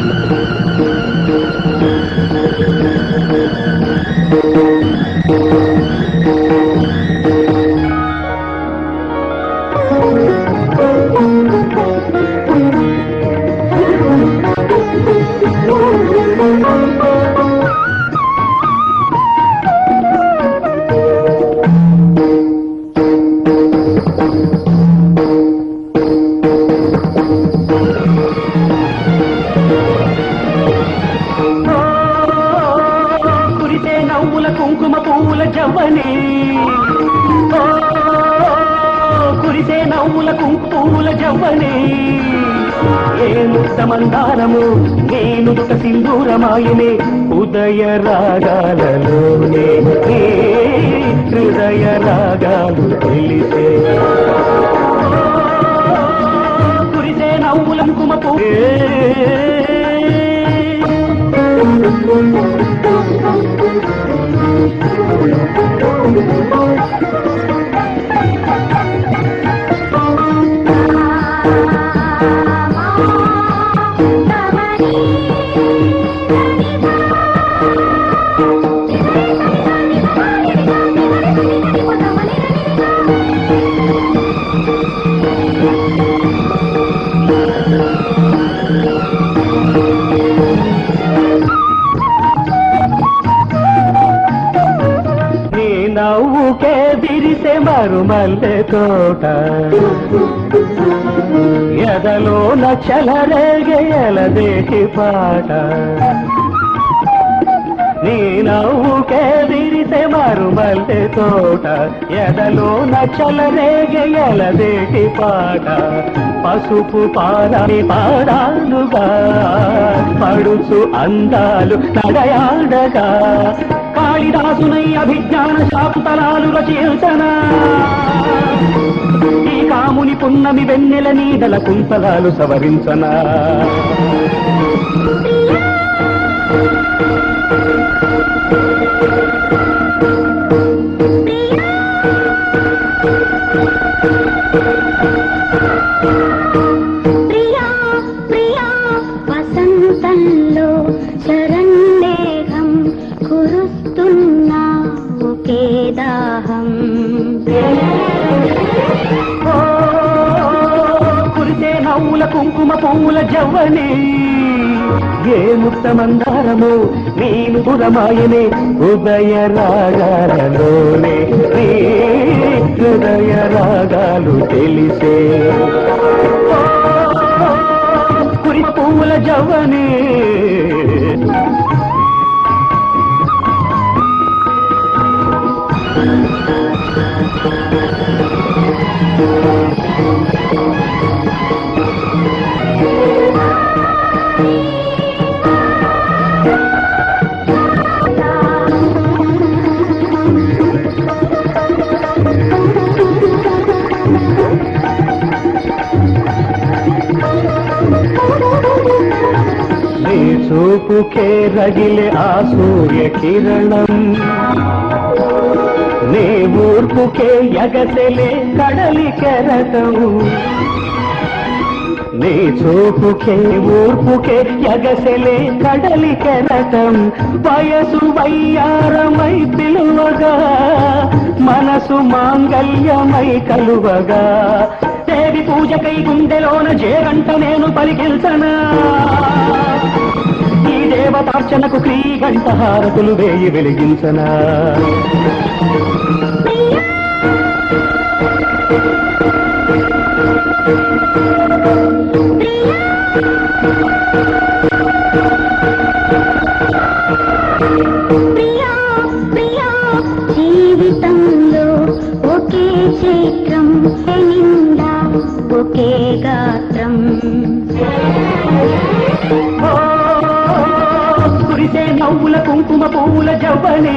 కురిసే పువ్వుల కురిసే నవ్వుల కుంకుమ జవ్వని. ఏ ముక్తమందారము నేను సింధూరమాయనే ఉదయ రాగాలలోనే ఏ హృదయ రాగాలు తెలిసే. కురిసే నవ్వుల కుంకుమ పువ్వు విరిసే మరుమల్లె తోట. ఎదలోన చలరేగేలదేటి పాట. నీ నవ్వుకే విరిసే మరుమల్లె తోట. ఎదలోన చలరేగేలదేటి పాట. పసుపు పాలని పాడాలుగా పడుచు అందాలు నడయాడగా కాళిదాసునై అభిజ్ఞాన శాకుంతలాలు రచయించనా ఈ కాముని పున్నమి వెన్నెల నీడల కుంతలాలు సవరించనా? పూల పువ్వుల ఏ ముక్త మందారము నేను పురమాయనే ఉదయ రాగాలలోనే. హృదయ రాగాలు తెలిసే. ఓ, పూల పువ్వుల Thank you. చూపుకే రగిలే ఆ సూర్య కిరణం. నీ ఊర్పుకే ఎగసెలే కడలి కెరటం నీ చూపుకే ఊర్పుకే ఎగసెలే కడలి కెరటం వయసు వయ్యారమై పిలువగా మనసు మాంగల్యమై కలువగా. దేవి పూజకై గుండెలోన జేగంట నేను పలికిల్సనా ఈ దేవతార్చనకు హారతులు వేయి వెలిగించనా. ఒకే గాత్రం. నవ్వుల కుంకుమ పువ్వుల జవ్వనే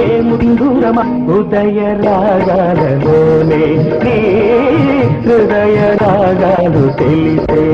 ఏ ముందూరమ హృదయ రాగాలలోనే హృదయ రాగాలు తెలిసే.